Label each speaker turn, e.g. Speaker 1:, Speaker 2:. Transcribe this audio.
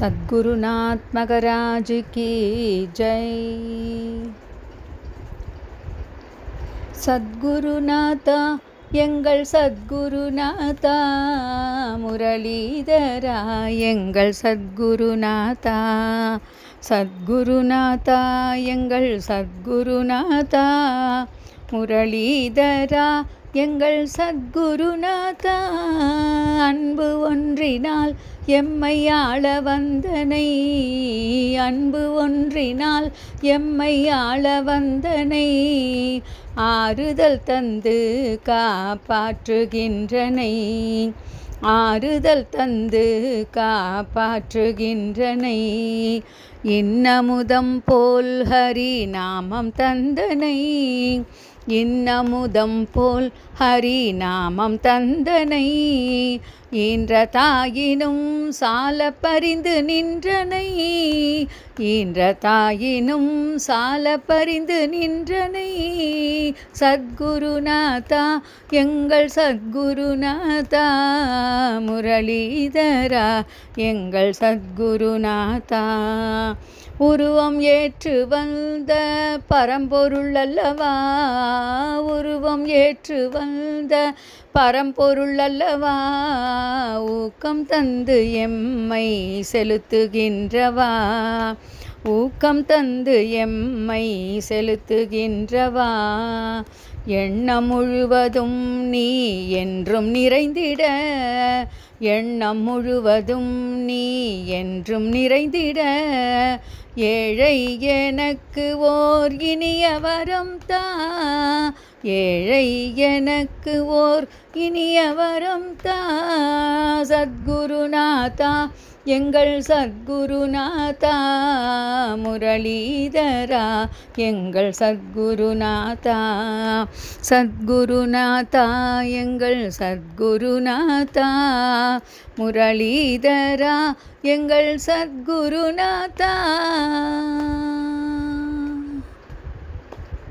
Speaker 1: Satgurunath key கி ஜெய். சத்குருநாதா எங்கள் சத்குருநாதா முரளிதரா எங்கள் சத்குருநாதா. சத்குருநாதா எங்கள் சத்குருநாதா முரளிதரா எங்கள் சத்குருநாதா. அன்பு ஒன்றினால் எம்மை ஆள வந்தனை. அன்பு ஒன்றினால் எம்மை ஆள வந்தனை. ஆறுதல் தந்து காப்பாற்றுகின்றனை. ஆறுதல் தந்து காப்பாற்றுகின்றனை. இன்னமுதம் போல் ஹரி நாமம் தந்தனை. இன்னமுதம் போல் ஹரி நாமம் தந்தனை. ஈன்ற தாயினும் சால பரிந்து நின்றனை ஈன்ற தாயினும் சால பரிந்து நின்றனை. சத்குருநாதா எங்கள் சத்குருநாதா முரளிதரா எங்கள் சத்குருநாதா உருவம் ஏற்று வந்த பரம்பொருள் அல்லவா உருவம் ஏற்று வந்த பரம்பொருள் அல்லவா? ஊக்கம் தந்து எம்மை செலுத்துகின்றவா? ஊக்கம் தந்து எம்மை செலுத்துகின்றவா? எண்ணம் முழுவதும் நீ என்றும் நிறைந்திட எண்ணம் முழுவதும் நீ என்றும் நிறைந்திட ஏழை எனக்கு ஓர் இனிய வரம் தா ஏழை எனக்கு ஓர் இனிய வரம் தா சத்குருநாதா எங்கள் சத்குருநாதா முரளிதரா எங்கள் சத்குருநாதா சத்குருநாதா எங்கள் சத்குருநாதா முரளிதரா எங்கள் சத்குருநாதா